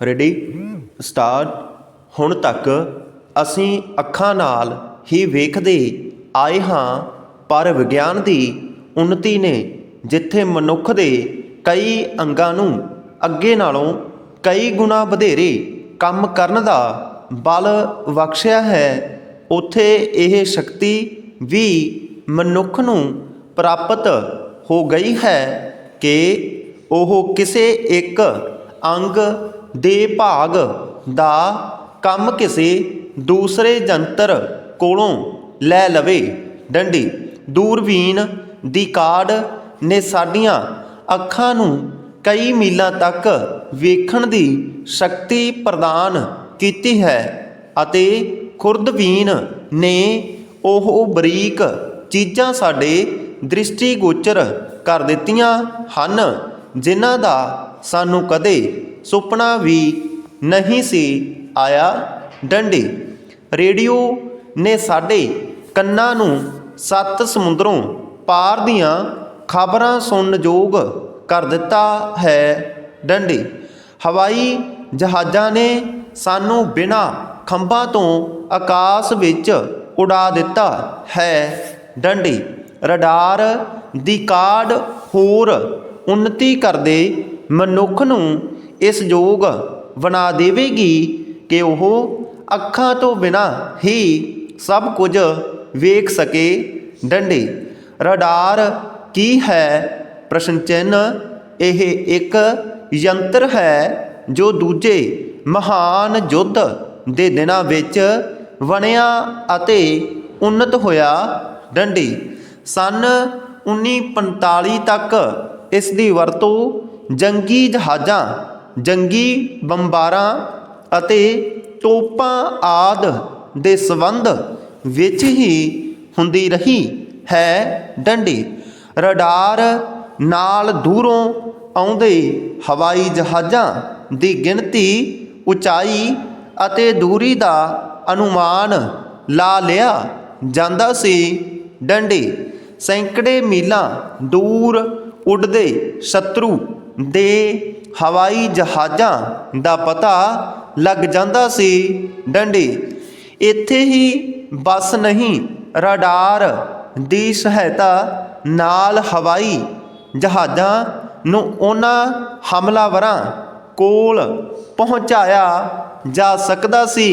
Ready start ਹੁਣ ਤੱਕ ਅਸੀਂ ਅੱਖਾਂ ਨਾਲ ਹੀ ਵੇਖਦੇ ਆਏ ਹਾਂ, ਪਰ ਵਿਗਿਆਨ ਦੀ ਉੱਨਤੀ ਨੇ ਜਿੱਥੇ ਮਨੁੱਖ ਦੇ ਕਈ ਅੰਗਾਂ ਨੂੰ ਅੱਗੇ ਨਾਲੋਂ ਕਈ ਗੁਣਾ ਵਧੇਰੇ ਕੰਮ ਕਰਨ ਦਾ ਬਲ ਬਖਸ਼ਿਆ ਹੈ, ਉਥੇ ਇਹ ਸ਼ਕਤੀ ਵੀ ਮਨੁੱਖ ਨੂੰ ਪ੍ਰਾਪਤ ਹੋ ਗਈ ਹੈ ਕਿ ਉਹ ਕਿਸੇ ਇੱਕ ਅੰਗ ਦੇ ਭਾਗ ਦਾ ਕੰਮ ਕਿਸੇ ਦੂਸਰੇ ਜੰਤਰ ਕੋਲੋਂ ਲੈ ਲਵੇ। ਡੰਡੀ, ਦੂਰਬੀਨ ਦੀ ਕਾਢ ਨੇ ਸਾਡੀਆਂ ਅੱਖਾਂ ਨੂੰ ਕਈ ਮੀਲਾਂ ਤੱਕ ਵੇਖਣ ਦੀ ਸ਼ਕਤੀ ਪ੍ਰਦਾਨ ਕੀਤੀ ਹੈ ਅਤੇ ਖੁਰਦਬੀਨ ਨੇ ਉਹ ਬਰੀਕ ਚੀਜ਼ਾਂ ਸਾਡੇ ਦ੍ਰਿਸ਼ਟੀਗੋਚਰ ਕਰ ਦਿੱਤੀਆਂ ਹਨ, ਜਿਨ੍ਹਾਂ ਦਾ ਸਾਨੂੰ ਕਦੇ ਸੁਪਨਾ ਵੀ ਨਹੀਂ ਸੀ ਆਇਆ ਡੰਡੀ। ਰੇਡੀਓ ਨੇ ਸਾਡੇ ਕੰਨਾਂ ਨੂੰ ਸੱਤ ਸਮੁੰਦਰੋਂ ਪਾਰ ਦੀਆਂ ਖਬਰਾਂ ਸੁਣਨ ਯੋਗ ਕਰ ਦਿੱਤਾ ਹੈ ਡੰਡੇ। ਹਵਾਈ ਜਹਾਜ਼ਾਂ ਨੇ ਸਾਨੂੰ ਬਿਨਾਂ ਖੰਭਾਂ ਤੋਂ ਆਕਾਸ਼ ਵਿੱਚ ਉਡਾ ਦਿੱਤਾ ਹੈ ਡੰਡੀ। ਰਡਾਰ ਦੀ ਕਾਢ ਹੋਰ ਉન્નਤੀ ਕਰਦੇ ਮਨੁੱਖ ਨੂੰ ਇਸ ਯੋਗ ਬਣਾ ਦੇਵੇਗੀ ਕਿ ਉਹ ਅੱਖਾਂ ਤੋਂ ਬਿਨਾਂ ਹੀ ਸਭ ਕੁਝ ਵੇਖ ਸਕੇ। ਡੰਡੇ, ਰਡਾਰ ਕੀ ਹੈ? ਪ੍ਰਸ਼ਨ ਚਿੰਨ ਇਹ ਇੱਕ ਯੰਤਰ ਹੈ ਜੋ ਦੂਜੇ ਮਹਾਨ ਯੁੱਧ ਦੇ ਦਿਨਾਂ ਵਿੱਚ ਬਣਿਆ ਅਤੇ ਉન્નਤ ਹੋਇਆ। ਡੰਡੀ, ਸਨ 1945 ਤੱਕ ਇਸ ਦੀ ਵਰਤੋਂ ਜੰਗੀ ਜਹਾਜ਼ਾਂ ਜੰਗੀ, ਬੰਬਾਰਾਂ ਅਤੇ ਤੋਪਾਂ ਆਦਿ ਦੇ ਸੰਬੰਧ ਵਿੱਚ ਹੀ ਹੁੰਦੀ ਰਹੀ ਹੈ ਡੰਡੀ। ਰਡਾਰ ਨਾਲ ਦੂਰੋਂ ਆਉਂਦੇ ਹਵਾਈ ਜਹਾਜ਼ਾਂ ਦੀ ਗਿਣਤੀ, ਉਚਾਈ ਅਤੇ ਦੂਰੀ ਦਾ ਅਨੁਮਾਨ ਲਾ ਲਿਆ ਜਾਂਦਾ ਸੀ। ਡੰਡੀ ਸੈਂਕੜੇ ਮੀਲਾਂ ਦੂਰ ਉੱਡਦੇ ਸ਼ਤਰੂ ਦੇ ਹਵਾਈ ਜਹਾਜ਼ਾਂ ਦਾ ਪਤਾ ਲੱਗ ਜਾਂਦਾ ਸੀ। ਡੰਡੀ, ਇੱਥੇ ਹੀ ਬਸ ਨਹੀਂ, ਰਡਾਰ ਦੀ ਸਹਾਇਤਾ ਨਾਲ ਹਵਾਈ ਜਹਾਜ਼ਾਂ ਨੂੰ ਉਹਨਾਂ ਹਮਲਾਵਰਾਂ ਕੋਲ ਪਹੁੰਚਾਇਆ ਜਾ ਸਕਦਾ ਸੀ।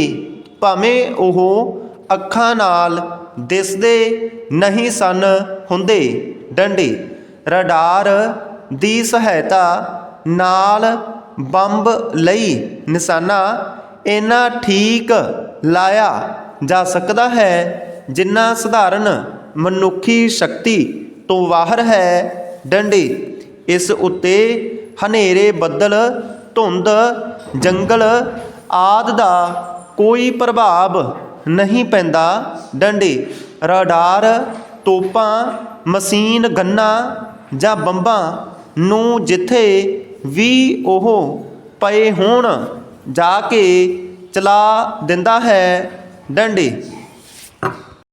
ਭਾਵੇਂ ਉਹ ਅੱਖਾਂ ਨਾਲ ਦਿਸਦੇ ਨਹੀਂ ਸਨ ਹੁੰਦੇ। ਡੰਡੀ, ਰਡਾਰ ਦੀ ਸਹਾਇਤਾ ਨਾਲ ਬੰਬ ਲਈ ਨਿਸ਼ਾਨਾ ਇੰਨਾ ਠੀਕ ਲਾਇਆ ਜਾ ਸਕਦਾ ਹੈ ਜਿੰਨਾ ਸਧਾਰਨ ਮਨੁੱਖੀ ਸ਼ਕਤੀ ਤੋਂ ਬਾਹਰ ਹੈ। ਡੰਡੀ, ਇਸ ਉੱਤੇ ਹਨੇਰੇ ਬੱਦਲ, ਧੁੰਦ, ਜੰਗਲ ਆਦ ਦਾ ਕੋਈ ਪ੍ਰਭਾਵ ਨਹੀਂ ਪੈਂਦਾ। ਡੰਡੇ, ਰਡਾਰ, ਤੋਪਾਂ, ਮਸ਼ੀਨ, ਗੰਨਾ ਜਾਂ ਬੰਬਾਂ ਨੂੰ ਜਿੱਥੇ ਵੀ ਉਹ ਪਏ ਹੋਣ ਜਾ ਕੇ ਚਲਾ ਦਿੰਦਾ ਹੈ ਡੰਡੇ।